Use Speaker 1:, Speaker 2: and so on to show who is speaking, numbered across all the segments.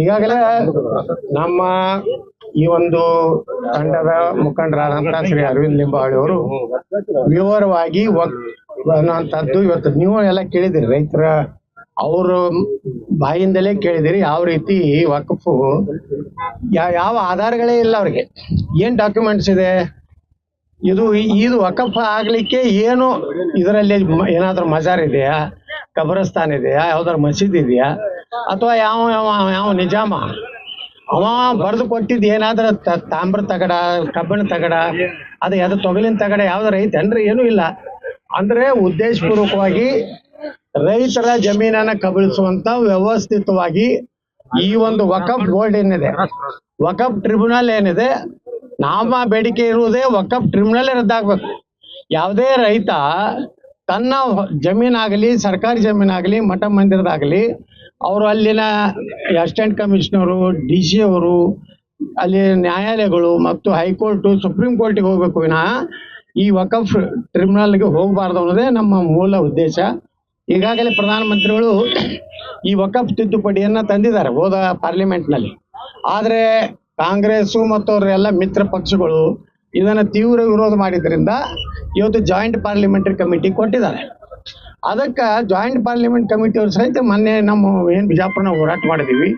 Speaker 1: ಈಗಾಗಲೇ ನಮ್ಮ ಈ ಒಂದು ತಂಡದ ಮುಖಂಡರಾದಂತಹ ಶ್ರೀ ಅರವಿಂದ್ ಲಿಂಬಾವಳಿ ಅವರು ವಿವರವಾಗಿ ಅನ್ನುವಂಥದ್ದು ಇವತ್ತು ನೀವು ಎಲ್ಲ ಕೇಳಿದಿರಿ ರೈತರ ಅವ್ರ ಬಾಯಿಂದಲೇ ಕೇಳಿದಿರಿ ಯಾವ ರೀತಿ ವಕ್ಫು ಯಾವ ಆಧಾರಗಳೇ ಇಲ್ಲ ಅವ್ರಿಗೆ. ಏನ್ ಡಾಕ್ಯುಮೆಂಟ್ಸ್ ಇದೆ? ಇದು ಇದು ವಕಫ್ ಆಗ್ಲಿಕ್ಕೆ ಏನು ಇದರಲ್ಲಿ ಏನಾದ್ರೂ ಮಜಾರ್ ಇದೆಯಾ? ಕಬ್ರಸ್ತಾನ್ ಇದೆಯಾ? ಯಾವ್ದಾದ್ರು ಮಸೀದ್ ಇದೆಯಾ? ಅಥವಾ ಯಾವ ಯಾವ ಯಾವ ನಿಜಾಮ? ಅವ ಬರೆದು ಕೊಟ್ಟಿದ್ ಏನಾದ್ರ ತಾಮ್ರ ತಗಡ, ಕಬ್ಬಿಣ ತಗಡ, ಅದು ಯಾವ್ದು ತೊಗಲಿನ ತಗಡ ಯಾವ್ದು ರೈತ ಅಂದ್ರೆ ಏನು ಇಲ್ಲ. ಅಂದ್ರೆ ಉದ್ದೇಶಪೂರ್ವಕವಾಗಿ ರೈತರ ಜಮೀನನ್ನ ಕಬಳಿಸುವಂತ ವ್ಯವಸ್ಥಿತವಾಗಿ ಈ ಒಂದು ವಕಫ್ ಬೋರ್ಡ್ ಏನಿದೆ ವಕಫ್ ಟ್ರಿಬ್ಯುನಲ್ ಏನಿದೆ, ನಾಮ ಬೇಡಿಕೆ ಇರುವುದೇ ವಕಫ್ ಟ್ರಿಬ್ಯುನಲ್ ರದ್ದಾಗಬೇಕು. ಯಾವುದೇ ರೈತ ತನ್ನ ಜಮೀನ ಜಮೀನಾಗಲಿ, ಸರ್ಕಾರಿ ಜಮೀನಾಗಲಿ ಮಠ ಮಂದಿರದಾಗಲಿ ಅವರು ಅಲ್ಲಿನ ಅಸಿಸ್ಟೆಂಟ್ ಕಮಿಷನರು ಡಿ ಸಿ ಅವರು, ಅಲ್ಲಿ ನ್ಯಾಯಾಲಯಗಳು ಮತ್ತು ಹೈಕೋರ್ಟ್ ಸುಪ್ರೀಂ ಕೋರ್ಟಿಗೆ ಹೋಗ್ಬೇಕು ವಿನಃ ಈ ವಕಫ್ ಟ್ರಿಬ್ಯುನಲ್ಗೆ ಹೋಗಬಾರ್ದು ಅನ್ನೋದೇ ನಮ್ಮ ಮೂಲ ಉದ್ದೇಶ. ಈಗಾಗಲೇ ಪ್ರಧಾನಮಂತ್ರಿಗಳು ಈ ವಕಫ್ ತಿದ್ದುಪಡಿಯನ್ನು ತಂದಿದ್ದಾರೆ ಹೋದ ಪಾರ್ಲಿಮೆಂಟ್ನಲ್ಲಿ ಆದರೆ ಕಾಂಗ್ರೆಸ್ಸು ಮತ್ತು ಅವರೆಲ್ಲ ಮಿತ್ರ ಪಕ್ಷಗಳು ಇದನ್ನು ತೀವ್ರ ವಿರೋಧ ಮಾಡಿದ್ರಿಂದ ಇವತ್ತು ಜಾಯಿಂಟ್ ಪಾರ್ಲಿಮೆಂಟರಿ ಕಮಿಟಿ ಕೊಟ್ಟಿದ್ದಾರೆ. ಅದಕ್ಕೆ ಜಾಯಿಂಟ್ ಪಾರ್ಲಿಮೆಂಟ್ ಕಮಿಟಿ ಅವ್ರು ಸಹಿತ ಮೊನ್ನೆ ನಮ್ಮ ಏನು ಬಿಜಾಪುರನ ಹೋರಾಟ ಮಾಡಿದೀವಿ.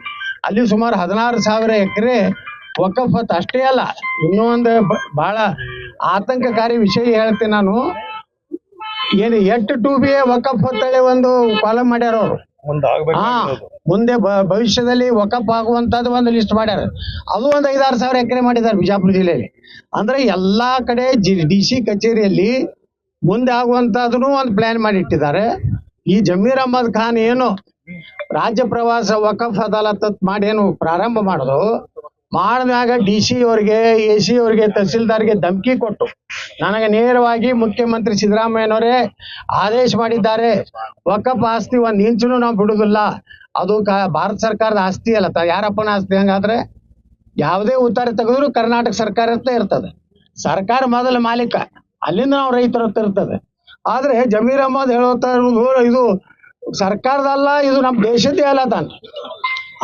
Speaker 1: ಅಲ್ಲಿ ಸುಮಾರು ಹದಿನಾರು ಸಾವಿರ ಎಕರೆ ವಕಫತ್ ಅಷ್ಟೇ ಅಲ್ಲ ಇನ್ನೂ ಒಂದು ಬಹಳ ಆತಂಕಕಾರಿ ವಿಷಯ ಹೇಳ್ತೀನಿ ನಾನು. ಏನು ಎಷ್ಟು ಟು ಬಿ ವಕಫ್ ಅಂತೇಳಿ ಒಂದು ಕಾಲಮ್ ಮಾಡ್ಯಾರ ಅವರು. ಹಾ ಮುಂದೆ ಭವಿಷ್ಯದಲ್ಲಿ ವಕಫ್ ಆಗುವಂತದ್ದು ಒಂದು ಲಿಸ್ಟ್ ಮಾಡ್ಯಾರ. ಅದು ಒಂದು ಐದಾರು ಸಾವಿರ ಎಕರೆ ಮಾಡಿದ್ದಾರೆ ಬಿಜಾಪುರ ಜಿಲ್ಲೆಯಲ್ಲಿ. ಅಂದ್ರೆ ಎಲ್ಲಾ ಕಡೆ ಡಿ ಸಿ ಕಚೇರಿಯಲ್ಲಿ ಮುಂದೆ ಆಗುವಂತದನ್ನು ಒಂದು ಪ್ಲಾನ್ ಮಾಡಿಟ್ಟಿದ್ದಾರೆ ಈ ಜಮೀರ್ ಅಹಮದ್ ಖಾನ್ ಏನು ರಾಜ್ಯ ಪ್ರವಾಸ ವಕಫ್ ಅದಾಲತ್ ಮಾಡಿ ಏನು ಪ್ರಾರಂಭ ಮಾಡುದು ಮಾಡಿದಾಗ ಡಿ ಸಿ ಅವರಿಗೆ ಎ ಸಿ ಅವ್ರಿಗೆ, ತಹಸೀಲ್ದಾರ್ಗೆ ಧಮಕಿ ಕೊಟ್ಟು ನನಗೆ ನೇರವಾಗಿ ಮುಖ್ಯಮಂತ್ರಿ ಸಿದ್ದರಾಮಯ್ಯನವರೇ ಆದೇಶ ಮಾಡಿದ್ದಾರೆ. ವಕಫ್ ಆಸ್ತಿ ಒಂದ್ ಇಂಚುನು ನಾವು ಬಿಡುದಿಲ್ಲ. ಅದು ಭಾರತ ಸರ್ಕಾರದ ಆಸ್ತಿ ಅಲ್ಲ. ಯಾರಪ್ಪನ ಆಸ್ತಿ ಹಂಗಾದ್ರೆ ಯಾವುದೇ ಉತ್ತರ ತೆಗೆದ್ರು ಕರ್ನಾಟಕ ಸರ್ಕಾರ ಅಂತ ಇರ್ತದೆ. ಸರ್ಕಾರ ಮೊದಲ ಮಾಲೀಕ. ಅಲ್ಲಿಂದ ನಾವು ರೈತರ ಹತ್ರ ಇರ್ತದೆ. ಆದ್ರೆ ಜಮೀರ್ ಅಹಮದ್ ಹೇಳುತ್ತಾ ಇದು ಸರ್ಕಾರದಲ್ಲ, ಇದು ನಮ್ಮ ದೇಶದ್ದೇ ಅಲ್ಲ ತಾನು.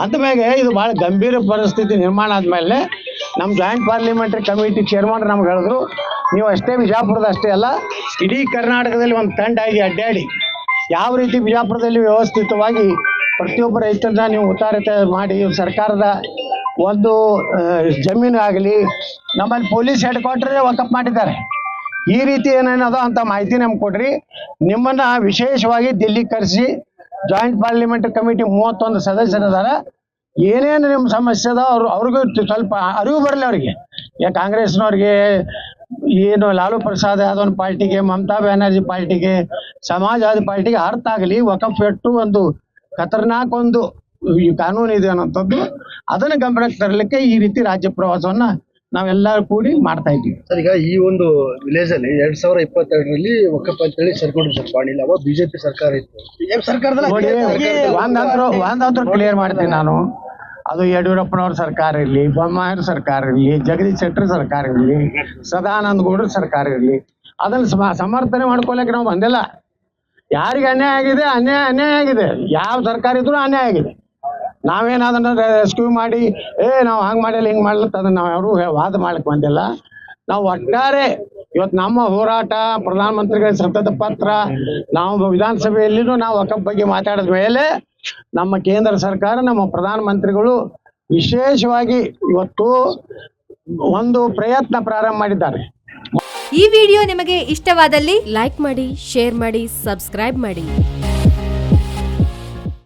Speaker 1: ಅಂದಮೇಲೆ ಇದು ಬಹಳ ಗಂಭೀರ ಪರಿಸ್ಥಿತಿ ನಿರ್ಮಾಣ ಆದ್ಮೇಲೆ ನಮ್ಮ ಜಾಯಿಂಟ್ ಪಾರ್ಲಿಮೆಂಟರಿ ಕಮಿಟಿ ಚೇರ್ಮನ್ ನಮ್ಗೆ ಹೇಳಿದ್ರು, ನೀವು ಅಷ್ಟೇ ಬಿಜಾಪುರದ ಅಷ್ಟೇ ಅಲ್ಲ, ಇಡೀ ಕರ್ನಾಟಕದಲ್ಲಿ ಒಂದು ತಂಡ ಆಗಿ ಅಡ್ಡಾಡಿ. ಯಾವ ರೀತಿ ಬಿಜಾಪುರದಲ್ಲಿ ವ್ಯವಸ್ಥಿತವಾಗಿ ಪ್ರತಿಯೊಬ್ಬ ರೈತರನ್ನ ನೀವು ಉತ್ತಾರತೆ ಮಾಡಿ, ಸರ್ಕಾರದ ಒಂದು ಜಮೀನು ಆಗಲಿ ನಮ್ಮಲ್ಲಿ ಪೊಲೀಸ್ ಹೆಡ್ ಕ್ವಾರ್ಟರ್ ವಕಪ್ ಮಾಡಿದ್ದಾರೆ. ಈ ರೀತಿ ಏನೇನದ ಅಂತ ಮಾಹಿತಿ ನಮ್ಗೆ ಕೊಡ್ರಿ. ನಿಮ್ಮನ್ನ ವಿಶೇಷವಾಗಿ ದಿಲ್ಲಿ ಕರೆಸಿ ಜಾಯಿಂಟ್ ಪಾರ್ಲಿಮೆಂಟ್ ಕಮಿಟಿ ಮೂವತ್ತೊಂದು ಇದ್ದಾರೆ ಏನೇನು ನಿಮ್ಮ ಸಮಸ್ಯೆ ಅದ ಅವ್ರು ಅವ್ರಿಗೂ ಸ್ವಲ್ಪ ಅರಿವು ಬರಲಿ ಅವ್ರಿಗೆ. ಯಾ ಕಾಂಗ್ರೆಸ್ನವ್ರಿಗೆ ಏನು ಲಾಲು ಪ್ರಸಾದ್ ಯಾದವ್ ಪಾರ್ಟಿಗೆ, ಮಮತಾ ಬ್ಯಾನರ್ಜಿ ಪಾರ್ಟಿಗೆ ಸಮಾಜವಾದಿ ಪಾರ್ಟಿಗೆ ಅರ್ಥ ಆಗಲಿ. ವಕಫ್ ಎಟ್ಟು ಒಂದು ಖತರ್ನಾಕ್ ಒಂದು ಕಾನೂನು ಇದೆ ಅನ್ನೋಂಥದ್ದು. ಅದನ್ನ ಗಮನಕ್ಕೆ ತರಲಿಕ್ಕೆ ಈ ರೀತಿ ರಾಜ್ಯ ಪ್ರವಾಸವನ್ನ ನಾವೆಲ್ಲರೂ ಕೂಡಿ ಮಾಡ್ತಾ ಇದ್ದೀವಿ.
Speaker 2: ಸರ್ ಈಗ ಈ ಒಂದು ವಿಲೇಜ್ ಅಲ್ಲಿ ಎರಡ್ ಸಾವಿರ ಇಪ್ಪತ್ತೆರಡರಲ್ಲಿ ಒಕ್ಕಪ್ಪ ಅಂತೇಳಿ ಸರ್ ಪಾಣಿಲ್ಲ ಅವಾಗ ಬಿಜೆಪಿ ಸರ್ಕಾರ ಇತ್ತು.
Speaker 1: ನೋಡಿ ಒಂದಂತರೂ ಒಂದಂತರೂ ಕ್ಲಿಯರ್ ಮಾಡ್ತೀನಿ ನಾನು. ಅದು ಯಡಿಯೂರಪ್ಪನವ್ರ ಸರ್ಕಾರ ಇರಲಿ ಬೊಮ್ಮಾಯಿರ ಸರ್ಕಾರ ಇರಲಿ ಜಗದೀಶ್ ಶೆಟ್ಟರ್ ಸರ್ಕಾರ ಇರಲಿ ಸದಾನಂದ ಗೌಡ್ರ ಸರ್ಕಾರ ಇರಲಿ ಅದನ್ನ ಸಮ- ಸಮರ್ಥನೆ ಮಾಡ್ಕೊಳಕ್ಕೆ ನಾವು ಬಂದಿಲ್ಲ. ಯಾರಿಗೆ ಅನ್ಯಾಯ ಆಗಿದೆ? ಅನ್ಯಾಯ ಅನ್ಯಾಯ ಆಗಿದೆ. ಯಾವ ಸರ್ಕಾರ ಇದ್ರೂ ಅನ್ಯಾಯ ಆಗಿದೆ. ನಾವೇನ್ ಅದನ್ನ ರೆಸ್ಕ್ಯೂ ಮಾಡಿ, ಏ, ನಾವು ಹಂಗ್ ಮಾಡಿಲ್ಲ, ಹಿಂಗ್ ಮಾಡ್ಲತ್ತ ಅದನ್ನ ನಾವು ಯಾರು ವಾದ ಮಾಡ್ಲಿಕ್ಕೆ ಬಂದಿಲ್ಲ. ನಾವು ಒಟ್ಟಾರೆ ಇವತ್ತು ನಮ್ಮ ಹೋರಾಟ, ಪ್ರಧಾನಮಂತ್ರಿಗಳ ಸತತ ಪತ್ರ, ನಾವು ವಿಧಾನಸಭೆಯಲ್ಲಿನೂ ನಾವು ವಕಫ್ ಬಗ್ಗೆ ಮಾತಾಡಿದ ಮೇಲೆ ನಮ್ಮ ಕೇಂದ್ರ ಸರ್ಕಾರ, ನಮ್ಮ ಪ್ರಧಾನಮಂತ್ರಿಗಳು ವಿಶೇಷವಾಗಿ ಇವತ್ತು ಒಂದು ಪ್ರಯತ್ನ ಪ್ರಾರಂಭ ಮಾಡಿದ್ದಾರೆ.
Speaker 3: ಈ ವಿಡಿಯೋ ನಿಮಗೆ ಇಷ್ಟವಾದಲ್ಲಿ ಲೈಕ್ ಮಾಡಿ, ಶೇರ್ ಮಾಡಿ, ಸಬ್ಸ್ಕ್ರೈಬ್ ಮಾಡಿ.